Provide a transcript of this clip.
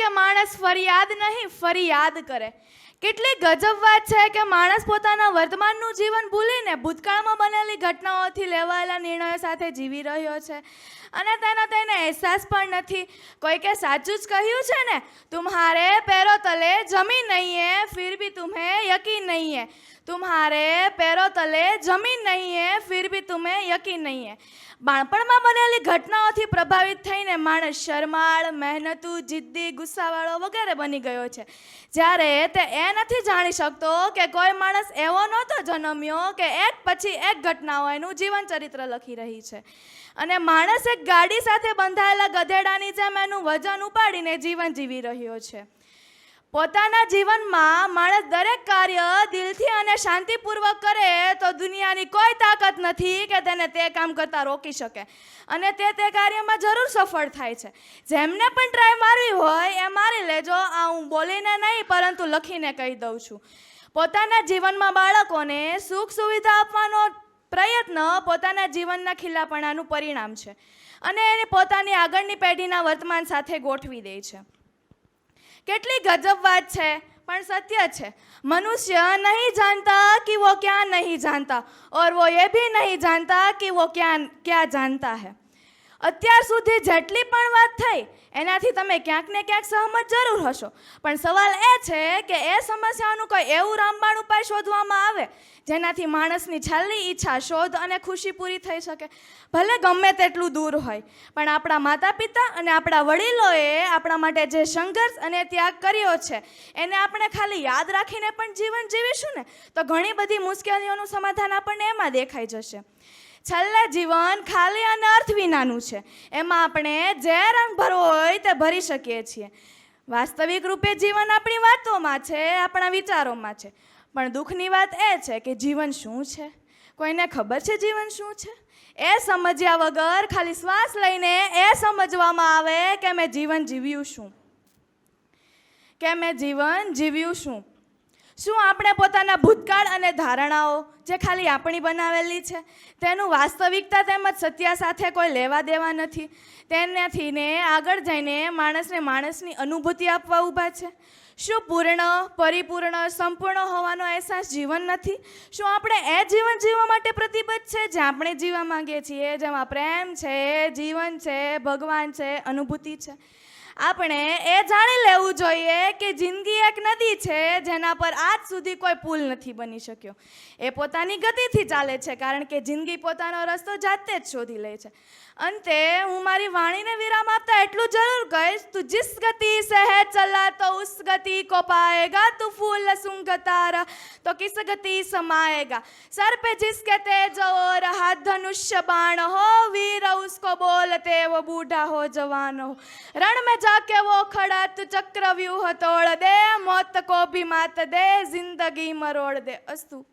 કે માણસ ફરિયાદ નહીં, ફરિયાદ કરે. કેટલી ગજબ વાત છે કે માણસ પોતાના વર્તમાનનું જીવન ભૂલીને ભૂતકાળમાં બનેલી ઘટનાઓથી લેવાયેલા નિર્ણયો સાથે જીવી રહ્યો છે. અને તેનો તેને અહેસાસ પણ નથી. કોઈકે સાચું જ કહ્યું છે ને, તુમ્હારે પેરો તલે જમી નહીં હે ફિર ભી તુમ્હે યકીન નહીં હે તુમ્હારે પેરો તલે જમીન નહીં હે ફિર ભી તુમે યકીન નહીં હે બાળપણમાં બનેલી ઘટનાઓથી પ્રભાવિત થઈને માણસ શરમાળ, મહેનતુ, જિદ્દી, ગુસ્સાવાળો વગેરે બની ગયો છે. જ્યારે તે એ નથી જાણી શકતો કે કોઈ માણસ એવો નહોતો જન્મ્યો કે એક પછી એક ઘટનાઓ એનું જીવન ચરિત્ર લખી રહી છે. અને માણસ એક ગાડી સાથે બંધાયેલા ગધેડાની જેમ એનું વજન ઉપાડીને જીવન જીવી રહ્યો છે. પોતાના જીવનમાં માણસ દરેક કાર્ય દિલથી અને શાંતિપૂર્વક કરે તો દુનિયાની કોઈ તાકાત નથી કે તેને તે કામ કરતાં રોકી શકે. અને તે તે કાર્યમાં જરૂર સફળ થાય છે. જેમને પણ ટ્રાય મારવી હોય એ મારી લેજો, આ હું બોલીને નહીં, પરંતુ લખીને કહી દઉં છું. પોતાના જીવનમાં બાળકોને સુખ સુવિધા આપવાનો પ્રયત્ન પોતાના જીવનના ખીલાપણાનું પરિણામ છે. અને એને પોતાની આગળની પેઢીના વર્તમાન સાથે ગોઠવી દે છે. કેટલી ગજબ વાત છે, પણ સત્ય છે. મનુષ્ય નહીં જાનતા કે વો ક્યાં નહીં જાનતા ઓર વો એ ભી નહીં જાનતા કે વો ક્યાં ક્યાં જાનતા હે. અત્યાર સુધી જેટલી પણ વાત થઈ, એનાથી તમે ક્યાંક ને ક્યાંક સહમત જરૂર હશો. પણ સવાલ એ છે કે એ સમસ્યાનું કોઈ એવું રામબાણ ઉપાય શોધવામાં આવે, જેનાથી માણસની છેલ્લી ઈચ્છા શોધ અને ખુશી પૂરી થઈ શકે. ભલે ગમે તેટલું દૂર હોય, પણ આપણા માતા પિતા અને આપણા વડીલોએ આપણા માટે જે સંઘર્ષ અને ત્યાગ કર્યો છે, એને આપણે ખાલી યાદ રાખીને પણ જીવન જીવીશું ને, તો ઘણી બધી મુશ્કેલીઓનું સમાધાન આપણને એમાં દેખાઈ જશે. છેલ્લે જીવન ખાલી અને અર્થ વિનાનું છે. એમાં આપણે જે રંગ ભરવો હોય તે ભરી શકીએ છીએ. વાસ્તવિક રૂપે જીવન આપણી વાતોમાં છે, આપણા વિચારોમાં છે. પણ દુઃખની વાત એ છે કે જીવન શું છે? કોઈને ખબર છે જીવન શું છે? એ સમજ્યા વગર ખાલી શ્વાસ લઈને એ સમજવામાં આવે કે મેં જીવન જીવ્યું શું? કે મેં જીવન જીવ્યું શું? શું આપણે પોતાના ભૂતકાળ અને ધારણાઓ જે ખાલી આપણી બનાવેલી છે, તેનું વાસ્તવિકતા તેમજ સત્ય સાથે કોઈ લેવા દેવા નથી? તેનાથી ને આગળ જઈને માણસને માણસની અનુભૂતિ આપવા ઊભા છે. શું પૂર્ણ, પરિપૂર્ણ, સંપૂર્ણ હોવાનો અહેસાસ જીવન નથી? શું આપણે એ જીવન જીવવા માટે પ્રતિબદ્ધ છે? જે આપણે જીવવા માંગીએ છીએ, જેમાં પ્રેમ છે, જીવન છે, ભગવાન છે, અનુભૂતિ છે. આપણે એ જાણી લેવું જોઈએ કે જિંદગી એક નદી છે, જેના પર આજ સુધી કોઈ પુલ નથી બની શક્યો. એ પોતાની ગતિથી ચાલે છે, કારણ કે જિંદગી પોતાનો રસ્તો જાતે જ શોધી લે છે. અંતે હું મારી વાણીને વિરામ આપતા એટલું જરૂર કહીશ, તું જીસ ગતિ સહે ચલા, તો ઉસ ગતિ કો પાએગા તું ફૂલ સુંગતારા, તો કિસ ગતિ સમાએગા સર પે જિસકે તેજ ઓર હાથ ધનુષ્ય બાણ હો, વીર ઉસકો બોલતે વો બૂઢા હો જવાન હો. રણ મેં કેવો ખડાત ચક્રવ્યૂહ તોળ દે મોત કોપી માત દે જિંદગી મરોડ દે અસ્તુ